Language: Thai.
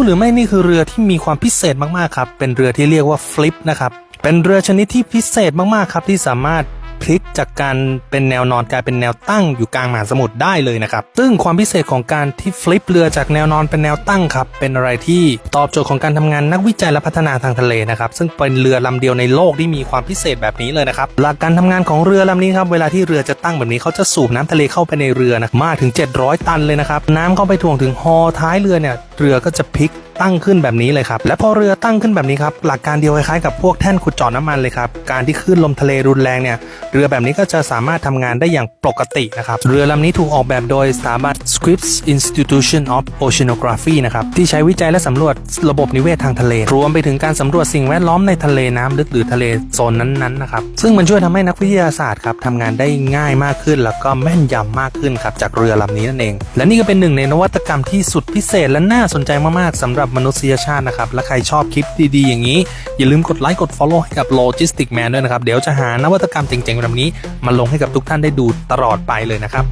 รู้หรือไม่นี่คือเรือที่มีความพิเศษมากๆครับ เป็นเรือที่เรียกว่าฟลิปนะครับ เป็นเรือชนิดที่พิเศษมากๆครับที่สามารถพลิกจากการเป็นแนวนอนกลายเป็นแนวตั้งอยู่กลางมหาสมุทรได้เลยนะครับ ซึ่งความพิเศษของการที่ฟลิปเรือจากแนวนอนเป็นแนวตั้งครับ เป็นอะไรที่ตอบโจทย์ของการทำงานนักวิจัยและพัฒนาทางทะเลนะครับ ซึ่งเป็นเรือลำเดียวในโลกที่มีความพิเศษแบบนี้เลยนะครับ หลักการทำงานของเรือลำนี้ครับ เวลาที่เรือจะตั้งแบบนี้เขาจะสูบน้ำทะเลเข้าไปในเรือนะ มากถึง 700 ตันเลยนะครับ น้ำเข้าไปถ่วงถึงฮอท้ายเรือเนี่ย เรือก็จะพลิกตั้งขึ้นแบบนี้เลยครับและพอเรือตั้งขึ้นแบบนี้ครับหลักการเดียวคล้ายๆกับพวกแท่นขุดเจาะน้ำมันเลยครับการที่คลื่นลมทะเลรุนแรงเนี่ยเรือแบบนี้ก็จะสามารถทำงานได้อย่างปกตินะครับเรือลำนี้ถูกออกแบบโดยสถาบัน Scripps Institution of Oceanography นะครับที่ใช้วิจัยและสำรวจระบบนิเวศทางทะเล รวมไปถึงการสำรวจสิ่งแวดล้อมในทะเลน้ำลึกหรือทะเลโซนนั้นๆนะครับซึ่งมันช่วยทำให้นักวิทยาศาสตร์ครับทำงานได้ง่ายมากขึ้น แล้วก็แม่นยำมากขึ้นครับจากเรือลำนี้นั่นเอง และนี่ก็เป็นหนึ่งในนวัตกรรมที่สุดพิเศษและน่าสนใจมากๆสำหรับมนุษยชาตินะครับ และใครชอบคลิปดีๆ อย่างนี้ อย่าลืมกดไลค์กด Follow ให้กับ Logistic Man ด้วยนะครับ เดี๋ยวจะหานวัตกรรมเจ๋งๆแบบนี้ มาลงให้กับทุกท่านได้ดูตลอดไปเลยนะครับ